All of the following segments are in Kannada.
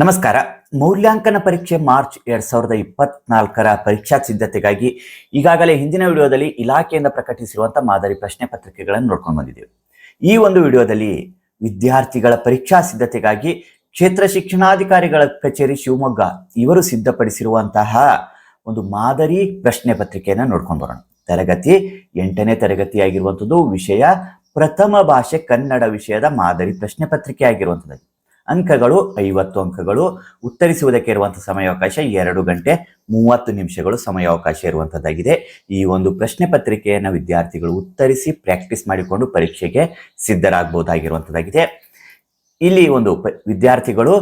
ನಮಸ್ಕಾರ. ಮೌಲ್ಯಾಂಕನ ಪರೀಕ್ಷೆ ಮಾರ್ಚ್ ಎರಡ್ ಸಾವಿರದ ಇಪ್ಪತ್ನಾಲ್ಕರ ಪರೀಕ್ಷಾ ಸಿದ್ಧತೆಗಾಗಿ ಈಗಾಗಲೇ ಹಿಂದಿನ ವಿಡಿಯೋದಲ್ಲಿ ಇಲಾಖೆಯಿಂದ ಪ್ರಕಟಿಸಿರುವಂತಹ ಮಾದರಿ ಪ್ರಶ್ನೆ ಪತ್ರಿಕೆಗಳನ್ನು ನೋಡ್ಕೊಂಡು ಬಂದಿದ್ದೇವೆ. ಈ ಒಂದು ವಿಡಿಯೋದಲ್ಲಿ ವಿದ್ಯಾರ್ಥಿಗಳ ಪರೀಕ್ಷಾ ಸಿದ್ಧತೆಗಾಗಿ ಕ್ಷೇತ್ರ ಶಿಕ್ಷಣಾಧಿಕಾರಿಗಳ ಕಚೇರಿ ಶಿವಮೊಗ್ಗ ಇವರು ಸಿದ್ಧಪಡಿಸಿರುವಂತಹ ಒಂದು ಮಾದರಿ ಪ್ರಶ್ನೆ ಪತ್ರಿಕೆಯನ್ನು ನೋಡ್ಕೊಂಡು ಬರೋಣ. ತರಗತಿ ಎಂಟನೇ ತರಗತಿಯಾಗಿರುವಂಥದ್ದು ವಿಷಯ ಪ್ರಥಮ ಭಾಷೆ ಕನ್ನಡ ವಿಷಯದ ಮಾದರಿ ಪ್ರಶ್ನೆ ಪತ್ರಿಕೆ ಆಗಿರುವಂಥದ್ದು. ಅಂಕಗಳು, ಐವತ್ತು ಅಂಕಗಳು, ಉತ್ತರಿಸುವುದಕ್ಕೆ ಇರುವಂತಹ ಸಮಯಾವಕಾಶ ಎರಡು ಗಂಟೆ ಮೂವತ್ತು ನಿಮಿಷಗಳು ಸಮಯಾವಕಾಶ ಇರುವಂತದ್ದಾಗಿದೆ ಈ ಒಂದು ಪ್ರಶ್ನೆ ಪತ್ರಿಕೆಯನ್ನು ವಿದ್ಯಾರ್ಥಿಗಳು ಉತ್ತರಿಸಿ ಪ್ರಾಕ್ಟೀಸ್ ಮಾಡಿಕೊಂಡು ಪರೀಕ್ಷೆಗೆ ಸಿದ್ಧರಾಗಬಹುದಾಗಿರುವಂತದ್ದಾಗಿದೆ ಇಲ್ಲಿ ಒಂದು ವಿದ್ಯಾರ್ಥಿಗಳು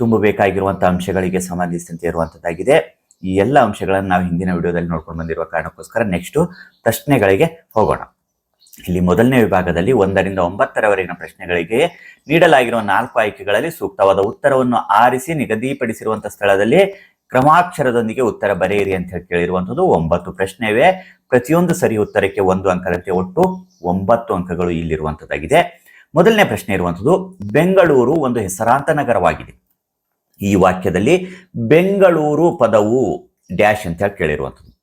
ತುಂಬಬೇಕಾಗಿರುವಂತಹ ಅಂಶಗಳಿಗೆ ಸಂಬಂಧಿಸಿದಂತೆ ಇರುವಂತದ್ದಾಗಿದೆ ಈ ಎಲ್ಲ ಅಂಶಗಳನ್ನು ನಾವು ಹಿಂದಿನ ವಿಡಿಯೋದಲ್ಲಿ ನೋಡ್ಕೊಂಡು ಬಂದಿರುವ ಕಾರಣಕ್ಕೋಸ್ಕರ ನೆಕ್ಸ್ಟ್ ಪ್ರಶ್ನೆಗಳಿಗೆ ಹೋಗೋಣ. ಇಲ್ಲಿ ಮೊದಲನೇ ವಿಭಾಗದಲ್ಲಿ ಒಂದರಿಂದ ಒಂಬತ್ತರವರೆಗಿನ ಪ್ರಶ್ನೆಗಳಿಗೆ ನೀಡಲಾಗಿರುವ ನಾಲ್ಕು ಆಯ್ಕೆಗಳಲ್ಲಿ ಸೂಕ್ತವಾದ ಉತ್ತರವನ್ನು ಆರಿಸಿ ನಿಗದಿಪಡಿಸಿರುವಂತಹ ಸ್ಥಳದಲ್ಲಿ ಕ್ರಮಾಕ್ಷರದೊಂದಿಗೆ ಉತ್ತರ ಬರೆಯಿರಿ ಅಂತ ಹೇಳಿ ಕೇಳಿರುವಂಥದ್ದು ಒಂಬತ್ತು ಪ್ರಶ್ನೆ ಪ್ರತಿಯೊಂದು ಸರಿ ಉತ್ತರಕ್ಕೆ ಒಂದು ಅಂಕದಂತೆ ಒಟ್ಟು ಒಂಬತ್ತು ಅಂಕಗಳು ಇಲ್ಲಿರುವಂಥದ್ದಾಗಿದೆ. ಮೊದಲನೇ ಪ್ರಶ್ನೆ ಇರುವಂಥದ್ದು, ಬೆಂಗಳೂರು ಒಂದು ಹೆಸರಾಂತ ನಗರವಾಗಿದೆ. ಈ ವಾಕ್ಯದಲ್ಲಿ ಬೆಂಗಳೂರು ಪದವು ಡ್ಯಾಶ್ ಅಂತ ಹೇಳಿ ಕೇಳಿರುವಂಥದ್ದು.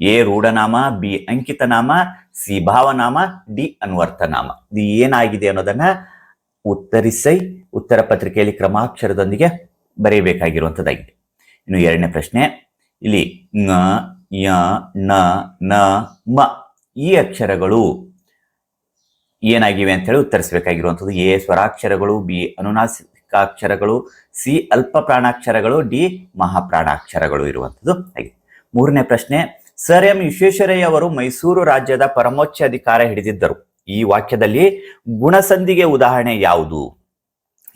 ಎ ರೂಢನಾಮ, ಬಿ ಅಂಕಿತನಾಮ, ಸಿ ಭಾವನಾಮ, ಡಿ ಅನ್ವರ್ಥನಾಮ. ಇದು ಏನಾಗಿದೆ ಅನ್ನೋದನ್ನ ಉತ್ತರಿಸೈ, ಉತ್ತರ ಪತ್ರಿಕೆಯಲ್ಲಿ ಕ್ರಮಾಕ್ಷರದೊಂದಿಗೆ ಬರೆಯಬೇಕಾಗಿರುವಂಥದ್ದಾಗಿದೆ. ಇನ್ನು ಎರಡನೇ ಪ್ರಶ್ನೆ, ಇಲ್ಲಿ ನ, ಯ, ನ ನ, ಮ ಈ ಅಕ್ಷರಗಳು ಏನಾಗಿವೆ ಅಂತ ಹೇಳಿ ಉತ್ತರಿಸಬೇಕಾಗಿರುವಂಥದ್ದು. ಎ ಸ್ವರಾಕ್ಷರಗಳು, ಬಿ ಅನುನಾಸಿಕಾಕ್ಷರಗಳು, ಸಿ ಅಲ್ಪ ಪ್ರಾಣಾಕ್ಷರಗಳು ಡಿ ಮಹಾಪ್ರಾಣಾಕ್ಷರಗಳು ಇರುವಂಥದ್ದು. ಆಗಿದೆ. ಮೂರನೇ ಪ್ರಶ್ನೆ ಸರ್ ಎಂ ವಿಶ್ವೇಶ್ವರಯ್ಯ ಅವರು ಮೈಸೂರು ರಾಜ್ಯದ ಪರಮೋಚ್ಚ ಅಧಿಕಾರ ಹಿಡಿದಿದ್ದರು. ಈ ವಾಕ್ಯದಲ್ಲಿ ಗುಣಸಂಧಿಗೆ ಉದಾಹರಣೆ ಯಾವುದು?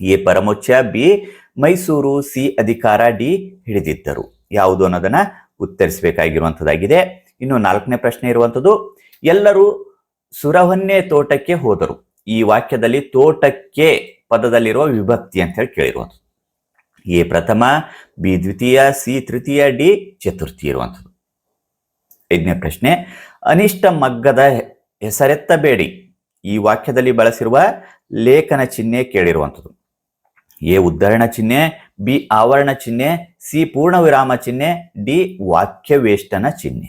ಎ ಪರಮೋಚ್ಚ ಬಿ ಮೈಸೂರು, ಸಿ ಅಧಿಕಾರ, ಡಿ ಹಿಡಿದಿದ್ದರು. ಯಾವುದು ಅನ್ನೋದನ್ನ ಉತ್ತರಿಸಬೇಕಾಗಿರುವಂಥದ್ದಾಗಿದೆ. ಇನ್ನು ನಾಲ್ಕನೇ ಪ್ರಶ್ನೆ ಇರುವಂಥದ್ದು, ಎಲ್ಲರೂ ಸುರಹೊನ್ನೆ ತೋಟಕ್ಕೆ ಹೋದರು. ಈ ವಾಕ್ಯದಲ್ಲಿ ತೋಟಕ್ಕೆ ಪದದಲ್ಲಿರುವ ವಿಭಕ್ತಿ ಅಂತ ಹೇಳಿ ಕೇಳಿರುವಂಥದ್ದು. ಎ ಪ್ರಥಮ, ಬಿ ದ್ವಿತೀಯ, ಸಿ ತೃತೀಯ, ಡಿ ಚತುರ್ಥಿ ಇರುವಂಥದ್ದು. ಐದನೇ ಪ್ರಶ್ನೆ, ಅನಿಷ್ಟ ಮಗ್ಗದ ಹೆಸರೆತ್ತಬೇಡಿ. ಈ ವಾಕ್ಯದಲ್ಲಿ ಬಳಸಿರುವ ಲೇಖನ ಚಿಹ್ನೆ ಕೇಳಿರುವಂಥದ್ದು. ಎ ಉದ್ಧರಣ ಚಿಹ್ನೆ, ಬಿ ಆವರಣ ಚಿಹ್ನೆ, ಸಿ ಪೂರ್ಣ ವಿರಾಮ ಚಿಹ್ನೆ, ಡಿ ವಾಕ್ಯವೇಷ್ಟನ ಚಿಹ್ನೆ.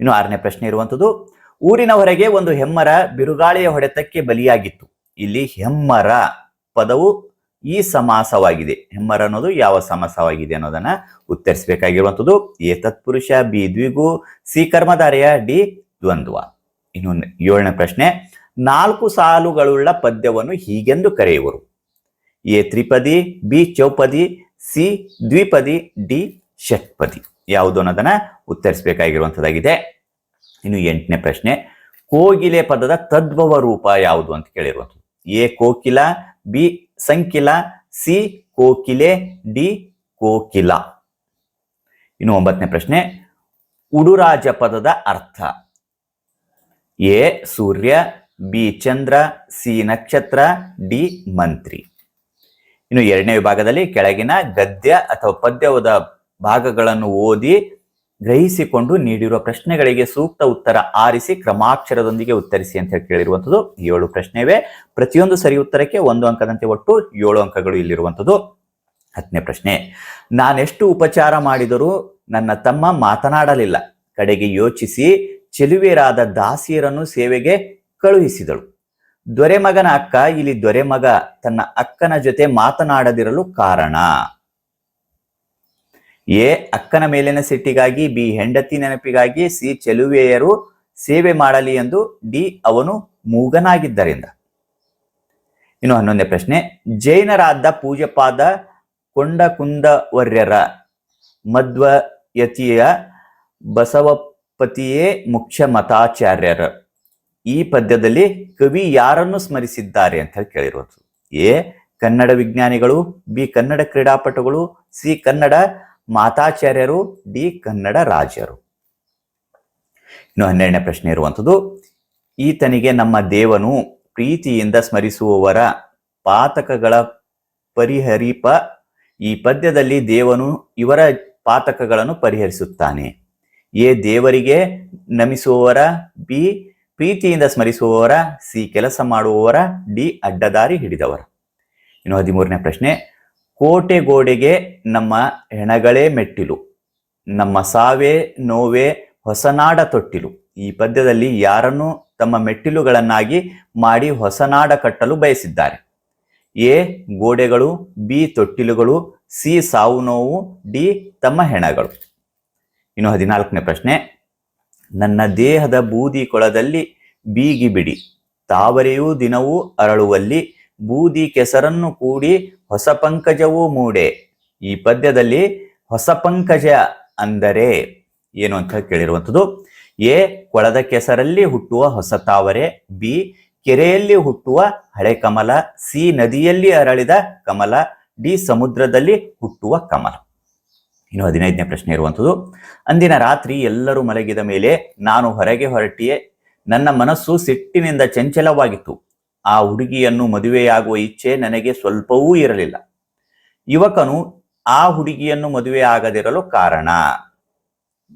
ಇನ್ನು ಆರನೇ ಪ್ರಶ್ನೆ ಇರುವಂಥದ್ದು ಊರಿನ ಹೊರಗೆ ಒಂದು ಹೆಮ್ಮರ ಬಿರುಗಾಳಿಯ ಹೊಡೆತಕ್ಕೆ ಬಲಿಯಾಗಿತ್ತು. ಇಲ್ಲಿ ಹೆಮ್ಮರ ಪದವು ಈ ಸಮಾಸವಾಗಿದೆ. ಹೆಮ್ಮರ ಅನ್ನೋದು ಯಾವ ಸಮಾಸವಾಗಿದೆ ಅನ್ನೋದನ್ನ ಉತ್ತರಿಸಬೇಕಾಗಿರುವಂಥದ್ದು ಎ ತತ್ಪುರುಷ, ಬಿ ದ್ವಿಗು, ಸಿ ಕರ್ಮಧಾರೆಯ, ಡಿ ದ್ವಂದ್ವ. ಇನ್ನು ಏಳನೇ ಪ್ರಶ್ನೆ, ನಾಲ್ಕು ಸಾಲುಗಳುಳ್ಳ ಪದ್ಯವನ್ನು ಹೀಗೆಂದು ಕರೆಯುವರು. ಎ ತ್ರಿಪದಿ, ಬಿ ಚೌಪದಿ, ಸಿ ದ್ವಿಪದಿ, ಡಿ ಷಟ್ಪದಿ. ಯಾವುದು ಅನ್ನೋದನ್ನ ಉತ್ತರಿಸಬೇಕಾಗಿರುವಂಥದ್ದಾಗಿದೆ. ಇನ್ನು ಎಂಟನೇ ಪ್ರಶ್ನೆ, ಕೋಗಿಲೆ ಪದದ ತದ್ಭವ ರೂಪ ಯಾವುದು ಅಂತ ಕೇಳಿರುವಂಥದ್ದು. ಎ ಕೋಕಿಲ, ಬಿ ಸಂಕಿಲ, ಸಿ, ಕೋಕಿಲೆ, ಡಿ, ಕೋಕಿಲ. ಇನ್ನು ಒಂಬತ್ತನೇ ಪ್ರಶ್ನೆ ಉಡುರಾಜ ಪದದ ಅರ್ಥ. ಎ, ಸೂರ್ಯ, ಬಿ, ಚಂದ್ರ, ಸಿ, ನಕ್ಷತ್ರ, ಡಿ, ಮಂತ್ರಿ. ಇನ್ನು ಎರಡನೇ ವಿಭಾಗದಲ್ಲಿ ಕೆಳಗಿನ ಗದ್ಯ ಅಥವಾ ಪದ್ಯವದ ಭಾಗಗಳನ್ನು ಓದಿ ಗ್ರಹಿಸಿಕೊಂಡು ನೀಡಿರುವ ಪ್ರಶ್ನೆಗಳಿಗೆ ಸೂಕ್ತ ಉತ್ತರ ಆರಿಸಿ ಕ್ರಮಾಕ್ಷರದೊಂದಿಗೆ ಉತ್ತರಿಸಿ ಅಂತ ಹೇಳಿ ಕೇಳಿರುವಂಥದ್ದು ಏಳು ಪ್ರಶ್ನೆ ಇವೆ ಪ್ರತಿಯೊಂದು ಸರಿ ಉತ್ತರಕ್ಕೆ ಒಂದು ಅಂಕದಂತೆ ಒಟ್ಟು ಏಳು ಅಂಕಗಳು ಇಲ್ಲಿರುವಂಥದ್ದು. ಹತ್ತನೇ ಪ್ರಶ್ನೆ, ನಾನೆಷ್ಟು ಉಪಚಾರ ಮಾಡಿದರೂ ನನ್ನ ತಮ್ಮ ಮಾತನಾಡಲಿಲ್ಲ. ಕಡೆಗೆ ಯೋಚಿಸಿ ಚೆಲುವೆರಾದ ದಾಸಿಯರನ್ನು ಸೇವೆಗೆ ಕಳುಹಿಸಿದಳು. ದೊರೆ ಮಗನ ಅಕ್ಕ, ಇಲ್ಲಿ ದೊರೆ ಮಗ ತನ್ನ ಅಕ್ಕನ ಜೊತೆ ಮಾತನಾಡದಿರಲು ಕಾರಣ. ಎ ಅಕ್ಕನ ಮೇಲಿನ ಸಿಟ್ಟಿಗಾಗಿ, ಬಿ ಹೆಂಡತಿ ನೆನಪಿಗಾಗಿ, ಸಿ ಚೆಲುವೆಯರು ಸೇವೆ ಮಾಡಲಿ ಎಂದು, ಡಿ ಅವನು ಮೂಗನಾಗಿದ್ದರಿಂದ. ಇನ್ನು ಹನ್ನೊಂದನೇ ಪ್ರಶ್ನೆ, ಜೈನರಾದ ಪೂಜಪಾದ ಕೊಂಡಕುಂದವರ್ಯರ ಮಧ್ವಯತಿಯ ಬಸವಪತಿಯೇ ಮುಖ್ಯ ಮತಾಚಾರ್ಯರ. ಈ ಪದ್ಯದಲ್ಲಿ ಕವಿ ಯಾರನ್ನು ಸ್ಮರಿಸಿದ್ದಾರೆ ಅಂತ ಹೇಳಿ ಕೇಳಿರೋದು. ಎ ಕನ್ನಡ ವಿಜ್ಞಾನಿಗಳು, ಬಿ ಕನ್ನಡ ಕ್ರೀಡಾಪಟುಗಳು, ಸಿ ಕನ್ನಡ ಮಾತಾಚಾರ್ಯರು, ಡಿ ಕನ್ನಡ ರಾಜರು. ಇನ್ನು ಹನ್ನೆರಡನೇ ಪ್ರಶ್ನೆ ಇರುವಂಥದ್ದು, ಈತನಿಗೆ ನಮ್ಮ ದೇವನು ಪ್ರೀತಿಯಿಂದ ಸ್ಮರಿಸುವವರ ಪಾತಕಗಳ ಪರಿಹರಿಪ, ಈ ಪದ್ಯದಲ್ಲಿ ದೇವನು ಇವರ ಪಾತಕಗಳನ್ನು ಪರಿಹರಿಸುತ್ತಾನೆ. ಎ ದೇವರಿಗೆ ನಮಿಸುವವರ, ಬಿ ಪ್ರೀತಿಯಿಂದ ಸ್ಮರಿಸುವವರ, ಸಿ ಕೆಲಸ ಮಾಡುವವರ, ಡಿ ಅಡ್ಡದಾರಿ ಹಿಡಿದವರ. ಇನ್ನು ಹದಿಮೂರನೇ ಪ್ರಶ್ನೆ ಕೋಟೆ ಗೋಡೆಗೆ ನಮ್ಮ ಹೆಣಗಳೇ ಮೆಟ್ಟಿಲು, ನಮ್ಮ ಸಾವೇ ನೋವೇ ಹೊಸನಾಡ ತೊಟ್ಟಿಲು. ಈ ಪದ್ಯದಲ್ಲಿ ಯಾರನ್ನು ತಮ್ಮ ಮೆಟ್ಟಿಲುಗಳನ್ನಾಗಿ ಮಾಡಿ ಹೊಸನಾಡ ಕಟ್ಟಲು ಬಯಸಿದ್ದಾರೆ. ಎ. ಗೋಡೆಗಳು, ಬಿ. ತೊಟ್ಟಿಲುಗಳು, ಸಿ. ಸಾವು ನೋವು, ಡಿ. ತಮ್ಮ ಹೆಣಗಳು. ಇನ್ನು ಹದಿನಾಲ್ಕನೇ ಪ್ರಶ್ನೆ. ನನ್ನ ದೇಹದ ಬೂದಿ ಕೊಳದಲ್ಲಿ ಬೀಗಿ ಬಿಡಿ ತಾವರೆಯೂ ದಿನವೂ ಅರಳುವಲ್ಲಿ ಬೂದಿ ಕೆಸರನ್ನು ಕೂಡಿ ಹೊಸ ಪಂಕಜವೂ ಮೂಡೆ. ಈ ಪದ್ಯದಲ್ಲಿ ಹೊಸ ಪಂಕಜ ಅಂದರೆ ಏನು ಅಂತ ಕೇಳಿರುವಂಥದ್ದು. ಎ, ಕೊಳದ ಕೆಸರಲ್ಲಿ ಹುಟ್ಟುವ ಹೊಸ ತಾವರೆ. ಬಿ, ಕೆರೆಯಲ್ಲಿ ಹುಟ್ಟುವ ಹಳೆ ಕಮಲ. ಸಿ, ನದಿಯಲ್ಲಿ ಅರಳಿದ ಕಮಲ. ಡಿ, ಸಮುದ್ರದಲ್ಲಿ ಹುಟ್ಟುವ ಕಮಲ. ಇನ್ನು ಹದಿನೈದನೇ ಪ್ರಶ್ನೆ ಇರುವಂಥದ್ದು. ಅಂದಿನ ರಾತ್ರಿ ಎಲ್ಲರೂ ಮಲಗಿದ ಮೇಲೆ ನಾನು ಹೊರಗೆ ಹೊರಟಿಯೇ ನನ್ನ ಮನಸ್ಸು ಸಿಟ್ಟಿನಿಂದ ಚಂಚಲವಾಗಿತ್ತು. ಆ ಹುಡುಗಿಯನ್ನು ಮದುವೆಯಾಗುವ ಇಚ್ಛೆ ನನಗೆ ಸ್ವಲ್ಪವೂ ಇರಲಿಲ್ಲ. ಯುವಕನು ಆ ಹುಡುಗಿಯನ್ನು ಮದುವೆ ಆಗದಿರಲು ಕಾರಣ.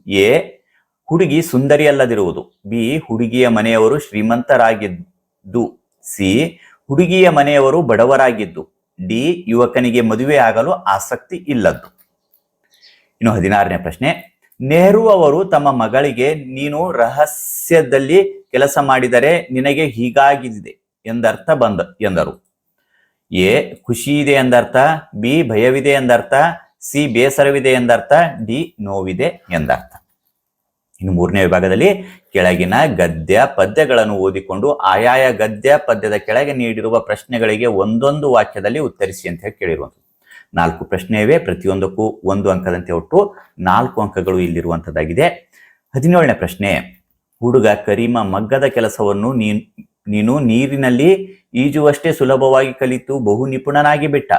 ಎ, ಹುಡುಗಿ ಸುಂದರಿಯಲ್ಲದಿರುವುದು. ಬಿ, ಹುಡುಗಿಯ ಮನೆಯವರು ಶ್ರೀಮಂತರಾಗಿದ್ದು. ಸಿ, ಹುಡುಗಿಯ ಮನೆಯವರು ಬಡವರಾಗಿದ್ದು. ಡಿ, ಯುವಕನಿಗೆ ಮದುವೆ ಆಗಲು ಆಸಕ್ತಿ ಇಲ್ಲದ್ದು. ಇನ್ನು ಹದಿನಾರನೇ ಪ್ರಶ್ನೆ. ನೆಹರು ಅವರು ತಮ್ಮ ಮಗಳಿಗೆ, ನೀನು ರಹಸ್ಯದಲ್ಲಿ ಕೆಲಸ ಮಾಡಿದರೆ ನಿನಗೆ ಹೀಗಾಗಿದೆ ಎಂದರ್ಥ ಬಂದ ಎಂದರು. ಎ ಖುಷಿ ಇದೆ ಎಂದರ್ಥ, ಬಿ, ಭಯವಿದೆ ಎಂದರ್ಥ, ಸಿ, ಬೇಸರವಿದೆ ಎಂದರ್ಥ, ಡಿ, ನೋವಿದೆ ಎಂದರ್ಥ. ಇನ್ನು ಮೂರನೇ ವಿಭಾಗದಲ್ಲಿ ಕೆಳಗಿನ ಗದ್ಯ ಪದ್ಯಗಳನ್ನು ಓದಿಕೊಂಡು ಆಯಾಯ ಗದ್ಯ ಪದ್ಯದ ಕೆಳಗೆ ನೀಡಿರುವ ಪ್ರಶ್ನೆಗಳಿಗೆ ಒಂದೊಂದು ವಾಕ್ಯದಲ್ಲಿ ಉತ್ತರಿಸಿ ಅಂತ ಹೇಳಿ ಕೇಳಿರುವಂಥದ್ದು. ನಾಲ್ಕು ಪ್ರಶ್ನೆ ಇವೆ ಪ್ರತಿಯೊಂದಕ್ಕೂ ಒಂದು ಅಂಕದಂತೆ ಒಟ್ಟು ನಾಲ್ಕು ಅಂಕಗಳು ಇಲ್ಲಿರುವಂಥದ್ದಾಗಿದೆ. ಹದಿನೇಳನೇ ಪ್ರಶ್ನೆ, ಹುಡುಗ ಕರೀಮ ಮಗ್ಗದ ಕೆಲಸವನ್ನು ನೀನ್ ನೀನು ನೀರಿನಲ್ಲಿ ಈಜುವಷ್ಟೇ ಸುಲಭವಾಗಿ ಕಲಿತು ಬಹು ನಿಪುಣನಾಗಿ ಬಿಟ್ಟ.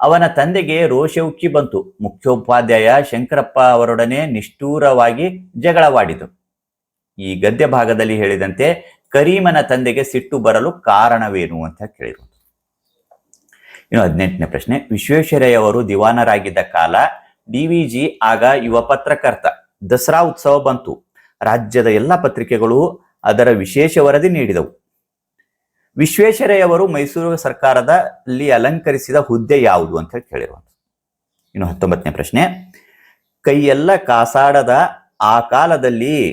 ಅವನ ತಂದೆಗೆ ರೋಷ ಉಕ್ಕಿ ಬಂತು. ಮುಖ್ಯೋಪಾಧ್ಯಾಯ ಶಂಕರಪ್ಪ ಅವರೊಡನೆ ನಿಷ್ಠೂರವಾಗಿ ಜಗಳವಾಡಿತು. ಈ ಗದ್ಯ ಭಾಗದಲ್ಲಿ ಹೇಳಿದಂತೆ ಕರೀಮನ ತಂದೆಗೆ ಸಿಟ್ಟು ಬರಲು ಕಾರಣವೇನು ಅಂತ ಕೇಳಿದರು. ಇನ್ನು ಹದಿನೆಂಟನೇ ಪ್ರಶ್ನೆ ವಿಶ್ವೇಶ್ವರಯ್ಯ ಅವರು ದಿವಾನರಾಗಿದ್ದ ಕಾಲ ಡಿವಿಜಿ ಆಗ ಯುವ ಪತ್ರಕರ್ತ. ದಸರಾ ಉತ್ಸವ ಬಂತು. ರಾಜ್ಯದ ಎಲ್ಲ ಪತ್ರಿಕೆಗಳು ಅದರ ವಿಶೇಷ ವರದಿ ನೀಡಿದವು. ವಿಶ್ವೇಶ್ವರಯ್ಯವರು ಮೈಸೂರು ಸರ್ಕಾರದಲ್ಲಿ ಅಲಂಕರಿಸಿದ ಹುದ್ದೆ ಯಾವುದು ಅಂತ ಹೇಳಿ ಕೇಳಿರುವಂಥದ್ದು. ಇನ್ನು ಹತ್ತೊಂಬತ್ತನೇ ಪ್ರಶ್ನೆ, ಕೈಯೆಲ್ಲ ಕಾಸಾಡದ ಆ ಕಾಲದಲ್ಲಿ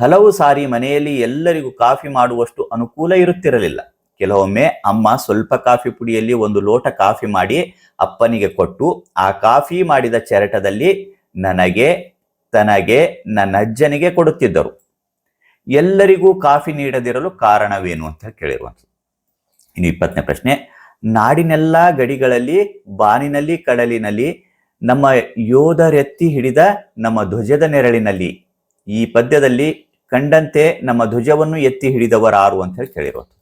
ಹಲವು ಸಾರಿ ಮನೆಯಲ್ಲಿ ಎಲ್ಲರಿಗೂ ಕಾಫಿ ಮಾಡುವಷ್ಟು ಅನುಕೂಲ ಇರುತ್ತಿರಲಿಲ್ಲ. ಕೆಲವೊಮ್ಮೆ ಅಮ್ಮ ಸ್ವಲ್ಪ ಕಾಫಿ ಪುಡಿಯಲ್ಲಿ ಒಂದು ಲೋಟ ಕಾಫಿ ಮಾಡಿ ಅಪ್ಪನಿಗೆ ಕೊಟ್ಟು, ಆ ಕಾಫಿ ಮಾಡಿದ ಚರಟದಲ್ಲಿ ನನಗೆ, ತನಗೆ ನನ್ನ ಅಜ್ಜನಿಗೆ ಕೊಡುತ್ತಿದ್ದರು. ಎಲ್ಲರಿಗೂ ಕಾಫಿ ನೀಡದಿರಲು ಕಾರಣವೇನು ಅಂತ ಕೇಳಿರುವಂಥದ್ದು. ಇನ್ನು ಇಪ್ಪತ್ತನೇ ಪ್ರಶ್ನೆ, ನಾಡಿನೆಲ್ಲ ಗಡಿಗಳಲ್ಲಿ, ಬಾನಿನಲ್ಲಿ, ಕಡಲಿನಲ್ಲಿ, ನಮ್ಮ ಯೋಧರೆತ್ತಿ ಹಿಡಿದ ನಮ್ಮ ಧ್ವಜದ ನೆರಳಿನಲ್ಲಿ, ಈ ಪದ್ಯದಲ್ಲಿ ಕಂಡಂತೆ ನಮ್ಮ ಧ್ವಜವನ್ನು ಎತ್ತಿ ಹಿಡಿದವರಾರು ಅಂತ ಹೇಳಿ ಕೇಳಿರುವಂಥದ್ದು.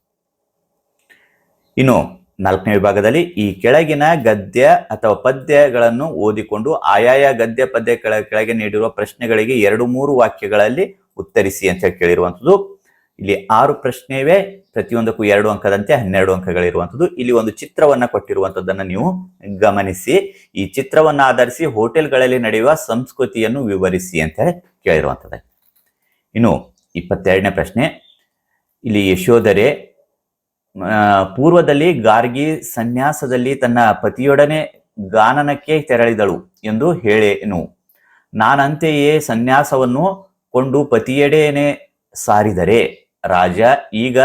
ಇನ್ನು ನಾಲ್ಕನೇ ವಿಭಾಗದಲ್ಲಿ ಈ ಕೆಳಗಿನ ಗದ್ಯ ಅಥವಾ ಪದ್ಯಗಳನ್ನು ಓದಿಕೊಂಡು ಆಯಾಯ ಗದ್ಯ ಪದ್ಯ ಕೆಳ ಕೆಳಗೆ ನೀಡಿರುವ ಪ್ರಶ್ನೆಗಳಿಗೆ ಎರಡು ಮೂರು ವಾಕ್ಯಗಳಲ್ಲಿ ಉತ್ತರಿಸಿ ಅಂತ ಹೇಳಿ ಕೇಳಿರುವಂಥದ್ದು. ಇಲ್ಲಿ ಆರು ಪ್ರಶ್ನೆ ಪ್ರತಿಯೊಂದಕ್ಕೂ ಎರಡು ಅಂಕದಂತೆ ಹನ್ನೆರಡು ಅಂಕಗಳಿರುವಂಥದ್ದು. ಇಲ್ಲಿ ಒಂದು ಚಿತ್ರವನ್ನ ಕೊಟ್ಟಿರುವಂಥದ್ದನ್ನು ನೀವು ಗಮನಿಸಿ. ಈ ಚಿತ್ರವನ್ನ ಆಧರಿಸಿ ಹೋಟೆಲ್ಗಳಲ್ಲಿ ನಡೆಯುವ ಸಂಸ್ಕೃತಿಯನ್ನು ವಿವರಿಸಿ ಅಂತ ಹೇಳಿ ಕೇಳಿರುವಂಥದ್ದು. ಇನ್ನು ಇಪ್ಪತ್ತೆರಡನೇ ಪ್ರಶ್ನೆ. ಇಲ್ಲಿ ಯಶೋಧರೆ ಪೂರ್ವದಲ್ಲಿ ಗಾರ್ಗಿ ಸನ್ಯಾಸದಲ್ಲಿ ತನ್ನ ಪತಿಯೊಡನೆ ಗಾನನಕ್ಕೆ ತೆರಳಿದಳು ಎಂದು ಹೇಳೇನು. ನಾನಂತೆಯೇ ಸನ್ಯಾಸವನ್ನು ಕೊಂಡು ಪತಿಯೆಡೆನೆ ಸಾರಿದರೆ, ರಾಜ, ಈಗ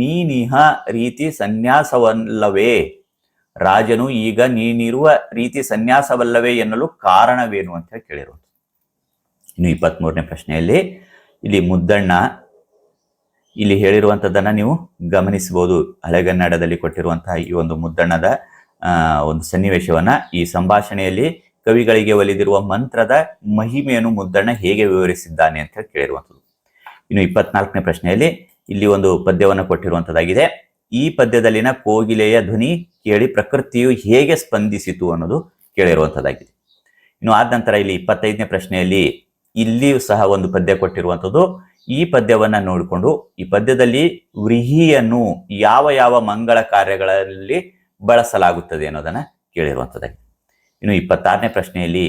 ನೀನಿಹ ರೀತಿ ಸನ್ಯಾಸವಲ್ಲವೇ? ರಾಜನು ಈಗ ನೀನಿರುವ ರೀತಿ ಸನ್ಯಾಸವಲ್ಲವೇ ಎನ್ನಲು ಕಾರಣವೇನು ಅಂತ ಹೇಳಿ ಕೇಳಿರೋದು ಇನ್ನು ಇಪ್ಪತ್ಮೂರನೇ ಪ್ರಶ್ನೆಯಲ್ಲಿ ಇಲ್ಲಿ ಮುದ್ದಣ್ಣ ಇಲ್ಲಿ ಹೇಳಿರುವಂಥದ್ದನ್ನು ನೀವು ಗಮನಿಸಬಹುದು. ಹಳೆಗನ್ನಡದಲ್ಲಿ ಕೊಟ್ಟಿರುವಂತಹ ಈ ಒಂದು ಮುದ್ದಣ್ಣದ ಒಂದು ಸನ್ನಿವೇಶವನ್ನು ಈ ಸಂಭಾಷಣೆಯಲ್ಲಿ ಕವಿಗಳಿಗೆ ಒಲಿದಿರುವ ಮಂತ್ರದ ಮಹಿಮೆಯನ್ನು ಮುದ್ದಣ್ಣ ಹೇಗೆ ವಿವರಿಸಿದ್ದಾನೆ ಅಂತ ಹೇಳಿ ಕೇಳಿರುವಂಥದ್ದು. ಇನ್ನು ಇಪ್ಪತ್ನಾಲ್ಕನೇ ಪ್ರಶ್ನೆಯಲ್ಲಿ ಇಲ್ಲಿ ಒಂದು ಪದ್ಯವನ್ನು ಕೊಟ್ಟಿರುವಂಥದ್ದಾಗಿದೆ. ಈ ಪದ್ಯದಲ್ಲಿನ ಕೋಗಿಲೆಯ ಧ್ವನಿ ಕೇಳಿ ಪ್ರಕೃತಿಯು ಹೇಗೆ ಸ್ಪಂದಿಸಿತು ಅನ್ನೋದು ಕೇಳಿರುವಂಥದ್ದಾಗಿದೆ. ಇನ್ನು ಆದ ನಂತರ ಇಲ್ಲಿ ಇಪ್ಪತ್ತೈದನೇ ಪ್ರಶ್ನೆಯಲ್ಲಿ ಇಲ್ಲಿಯೂ ಸಹ ಒಂದು ಪದ್ಯ ಕೊಟ್ಟಿರುವಂಥದ್ದು. ಈ ಪದ್ಯವನ್ನ ನೋಡಿಕೊಂಡು ಈ ಪದ್ಯದಲ್ಲಿ ವ್ರೀಹಿಯನ್ನು ಯಾವ ಯಾವ ಮಂಗಳ ಕಾರ್ಯಗಳಲ್ಲಿ ಬಳಸಲಾಗುತ್ತದೆ ಅನ್ನೋದನ್ನ ಕೇಳಿರುವಂಥದ್ದಾಗಿದೆ. ಇನ್ನು ಇಪ್ಪತ್ತಾರನೇ ಪ್ರಶ್ನೆಯಲ್ಲಿ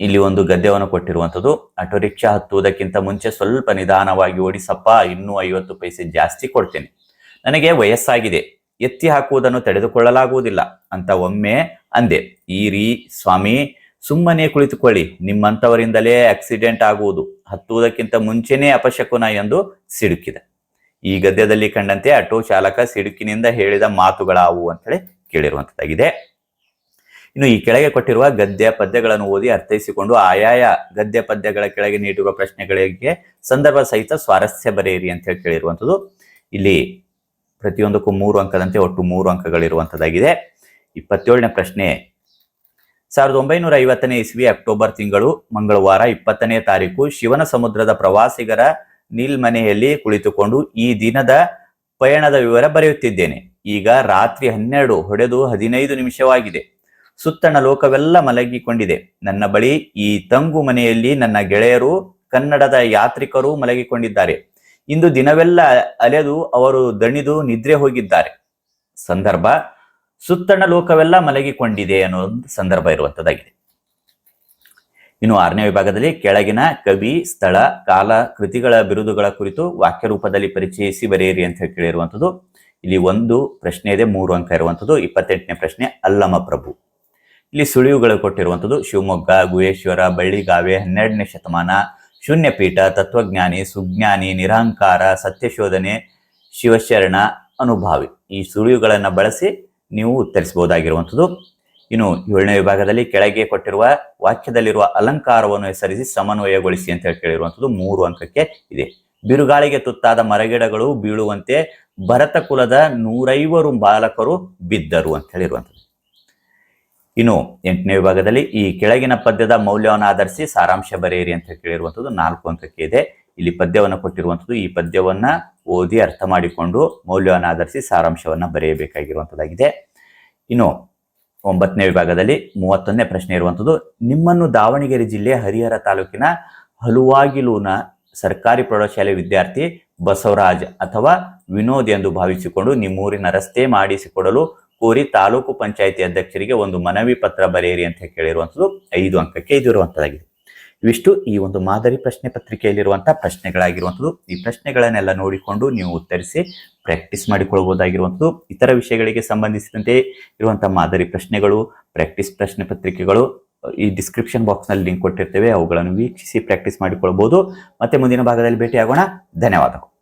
ಇಲ್ಲಿ ಒಂದು ಗದ್ಯವನ್ನು ಕೊಟ್ಟಿರುವಂಥದ್ದು, ಆಟೋ ರಿಕ್ಷಾ ಹತ್ತುವುದಕ್ಕಿಂತ ಮುಂಚೆ ಸ್ವಲ್ಪ ನಿಧಾನವಾಗಿ ಓಡಿಸಪ್ಪ ಇನ್ನೂ ಐವತ್ತು ಪೈಸೆ ಜಾಸ್ತಿ ಕೊಡ್ತೇನೆ. ನನಗೆ ವಯಸ್ಸಾಗಿದೆ, ಎತ್ತಿ ಹಾಕುವುದನ್ನು ತಡೆದುಕೊಳ್ಳಲಾಗುವುದಿಲ್ಲ ಅಂತ ಒಮ್ಮೆ ಅಂದೆ. ಈ ರೀ ಸ್ವಾಮಿ, ಸುಮ್ಮನೆ ಕುಳಿತುಕೊಳ್ಳಿ, ನಿಮ್ಮಂಥವರಿಂದಲೇ ಆಕ್ಸಿಡೆಂಟ್ ಆಗುವುದು, ಹತ್ತುವುದಕ್ಕಿಂತ ಮುಂಚೆನೇ ಅಪಶಕುನ ಎಂದು ಸಿಡುಕಿದೆ. ಈ ಗದ್ಯದಲ್ಲಿ ಕಂಡಂತೆ ಆಟೋ ಚಾಲಕ ಸಿಡುಕಿನಿಂದ ಹೇಳಿದ ಮಾತುಗಳಾವು ಅಂತೇಳಿ ಕೇಳಿರುವಂತದ್ದಾಗಿದೆ ಇನ್ನು ಈ ಕೆಳಗೆ ಕೊಟ್ಟಿರುವ ಗದ್ಯ ಪದ್ಯಗಳನ್ನು ಓದಿ ಅರ್ಥೈಸಿಕೊಂಡು ಆಯಾಯ ಗದ್ಯ ಪದ್ಯಗಳ ಕೆಳಗೆ ನೀಡಿರುವ ಪ್ರಶ್ನೆಗಳಿಗೆ ಸಂದರ್ಭ ಸಹಿತ ಸ್ವಾರಸ್ಯ ಬರೆಯಿರಿ ಅಂತ ಹೇಳಿ ಕೇಳಿರುವಂಥದ್ದು. ಇಲ್ಲಿ ಪ್ರತಿಯೊಂದಕ್ಕೂ ಮೂರು ಅಂಕದಂತೆ ಒಟ್ಟು ಮೂರು ಅಂಕಗಳಿರುವಂಥದ್ದಾಗಿದೆ. ಇಪ್ಪತ್ತೇಳನೇ ಪ್ರಶ್ನೆ, ಸಾವಿರದ ಒಂಬೈನೂರ ಐವತ್ತನೇ ಇಸ್ವಿ ಅಕ್ಟೋಬರ್ ತಿಂಗಳು, ಮಂಗಳವಾರ ಇಪ್ಪತ್ತನೇ ತಾರೀಕು, ಶಿವನ ಸಮುದ್ರದ ಪ್ರವಾಸಿಗರ ನಿಲ್ಮನೆಯಲ್ಲಿ ಕುಳಿತುಕೊಂಡು ಈ ದಿನದ ಪಯಣದ ವಿವರ ಬರೆಯುತ್ತಿದ್ದೇನೆ. ಈಗ ರಾತ್ರಿ ಹನ್ನೆರಡು, ಹೊಡೆದು ಹದಿನೈದು ನಿಮಿಷವಾಗಿದೆ. ಸುತ್ತಣ ಲೋಕವೆಲ್ಲ ಮಲಗಿಕೊಂಡಿದೆ. ನನ್ನ ಬಳಿ ಈ ತಂಗು ಮನೆಯಲ್ಲಿ ನನ್ನ ಗೆಳೆಯರು, ಕನ್ನಡದ ಯಾತ್ರಿಕರು ಮಲಗಿಕೊಂಡಿದ್ದಾರೆ. ಇಂದು ದಿನವೆಲ್ಲ ಅಲೆದು ಅವರು ದಣಿದು ನಿದ್ರೆ ಹೋಗಿದ್ದಾರೆ. ಸಂದರ್ಭ, ಸುತ್ತಣ ಲೋಕವೆಲ್ಲ ಮಲಗಿಕೊಂಡಿದೆ ಅನ್ನೋ ಒಂದು ಸಂದರ್ಭ ಇರುವಂತದ್ದಾಗಿದೆ. ಇನ್ನು ಆರನೇ ವಿಭಾಗದಲ್ಲಿ ಕೆಳಗಿನ ಕವಿ, ಸ್ಥಳ, ಕಾಲ, ಕೃತಿಗಳ ಬಿರುದುಗಳ ಕುರಿತು ವಾಕ್ಯ ರೂಪದಲ್ಲಿ ಪರಿಚಯಿಸಿ ಬರೆಯಿರಿ ಅಂತ ಹೇಳಿ ಕೇಳಿರುವಂಥದ್ದು ಇಲ್ಲಿ ಒಂದು ಪ್ರಶ್ನೆ ಇದೆ, ಮೂರು ಅಂಕ ಇರುವಂಥದ್ದು ಇಪ್ಪತ್ತೆಂಟನೇ ಪ್ರಶ್ನೆ, ಅಲ್ಲಮ ಪ್ರಭು. ಇಲ್ಲಿ ಸುಳಿವುಗಳು ಕೊಟ್ಟಿರುವಂಥದ್ದು ಶಿವಮೊಗ್ಗ, ಗುಹೇಶ್ವರ, ಬಳ್ಳಿಗಾವೆ, ಹನ್ನೆರಡನೇ ಶತಮಾನ, ಶೂನ್ಯಪೀಠ, ತತ್ವಜ್ಞಾನಿ, ಸುಜ್ಞಾನಿ, ನಿರಹಂಕಾರ, ಸತ್ಯಶೋಧನೆ, ಶಿವಶರಣ, ಅನುಭಾವಿ. ಈ ಸುಳಿವುಗಳನ್ನು ಬಳಸಿ ನೀವು ಉತ್ತರಿಸಬಹುದಾಗಿರುವಂಥದ್ದು. ಇನ್ನು ಏಳನೇ ವಿಭಾಗದಲ್ಲಿ ಕೆಳಗೆ ಕೊಟ್ಟಿರುವ ವಾಕ್ಯದಲ್ಲಿರುವ ಅಲಂಕಾರವನ್ನು ಹೆಸರಿಸಿ ಸಮನ್ವಯಗೊಳಿಸಿ ಅಂತ ಹೇಳಿ ಕೇಳಿರುವಂಥದ್ದು ಮೂರು ಅಂಕಕ್ಕೆ ಇದೆ. ಬಿರುಗಾಳಿಗೆ ತುತ್ತಾದ ಮರಗಿಡಗಳು ಬೀಳುವಂತೆ ಭರತ ಕುಲದ ನೂರೈವರು ಬಾಲಕರು ಬಿದ್ದರು ಅಂತ ಹೇಳಿರುವಂಥದ್ದು. ಇನ್ನು ಎಂಟನೇ ವಿಭಾಗದಲ್ಲಿ ಈ ಕೆಳಗಿನ ಪದ್ಯದ ಮೌಲ್ಯವನ್ನು ಆಧರಿಸಿ ಸಾರಾಂಶ ಬರೆಯಿರಿ ಅಂತ ಕೇಳಿರುವಂಥದ್ದು ನಾಲ್ಕು ಅಂಕಕ್ಕೆ ಇದೆ. ಇಲ್ಲಿ ಪದ್ಯವನ್ನು ಕೊಟ್ಟಿರುವಂಥದ್ದು ಈ ಪದ್ಯವನ್ನ ಓದಿ ಅರ್ಥ ಮಾಡಿಕೊಂಡು ಮೌಲ್ಯವನ್ನು ಆಧರಿಸಿ ಸಾರಾಂಶವನ್ನು ಬರೆಯಬೇಕಾಗಿರುವಂಥದ್ದಾಗಿದೆ. ಇನ್ನು ಒಂಬತ್ತನೇ ವಿಭಾಗದಲ್ಲಿ ಮೂವತ್ತೊಂದನೇ ಪ್ರಶ್ನೆ ಇರುವಂಥದ್ದು, ನಿಮ್ಮನ್ನು ದಾವಣಗೆರೆ ಜಿಲ್ಲೆ ಹರಿಹರ ತಾಲೂಕಿನ ಹಲುವಾಗಿಲೂನ ಸರ್ಕಾರಿ ಪ್ರೌಢಶಾಲೆ ವಿದ್ಯಾರ್ಥಿ ಬಸವರಾಜ್ ಅಥವಾ ವಿನೋದ್ ಎಂದು ಭಾವಿಸಿಕೊಂಡು ನಿಮ್ಮೂರಿನ ರಸ್ತೆ ಮಾಡಿಸಿಕೊಡಲು ಕೋರಿ ತಾಲೂಕು ಪಂಚಾಯಿತಿ ಅಧ್ಯಕ್ಷರಿಗೆ ಒಂದು ಮನವಿ ಪತ್ರ ಬರೆಯಿರಿ ಅಂತ ಕೇಳಿರುವಂಥದ್ದು ಐದು ಅಂಕಕ್ಕೆ ಇದು ಇರುವಂಥದ್ದಾಗಿದೆ ಇವಿಷ್ಟು ಈ ಒಂದು ಮಾದರಿ ಪ್ರಶ್ನೆ ಪತ್ರಿಕೆಯಲ್ಲಿರುವಂತಹ ಪ್ರಶ್ನೆಗಳಾಗಿರುವಂಥದ್ದು. ಈ ಪ್ರಶ್ನೆಗಳನ್ನೆಲ್ಲ ನೋಡಿಕೊಂಡು ನೀವು ಉತ್ತರಿಸಿ ಪ್ರಾಕ್ಟೀಸ್ ಮಾಡಿಕೊಳ್ಬಹುದಾಗಿರುವಂಥದ್ದು ಇತರ ವಿಷಯಗಳಿಗೆ ಸಂಬಂಧಿಸಿದಂತೆ ಇರುವಂತಹ ಮಾದರಿ ಪ್ರಶ್ನೆಗಳು, ಪ್ರಾಕ್ಟೀಸ್ ಪ್ರಶ್ನೆ ಪತ್ರಿಕೆಗಳು, ಈ ಡಿಸ್ಕ್ರಿಪ್ಷನ್ ಬಾಕ್ಸ್ನಲ್ಲಿ ಲಿಂಕ್ ಕೊಟ್ಟಿರ್ತೇವೆ. ಅವುಗಳನ್ನು ವೀಕ್ಷಿಸಿ ಪ್ರಾಕ್ಟೀಸ್ ಮಾಡಿಕೊಳ್ಬಹುದು ಮತ್ತೆ ಮುಂದಿನ ಭಾಗದಲ್ಲಿ ಭೇಟಿಯಾಗೋಣ. ಧನ್ಯವಾದಗಳು.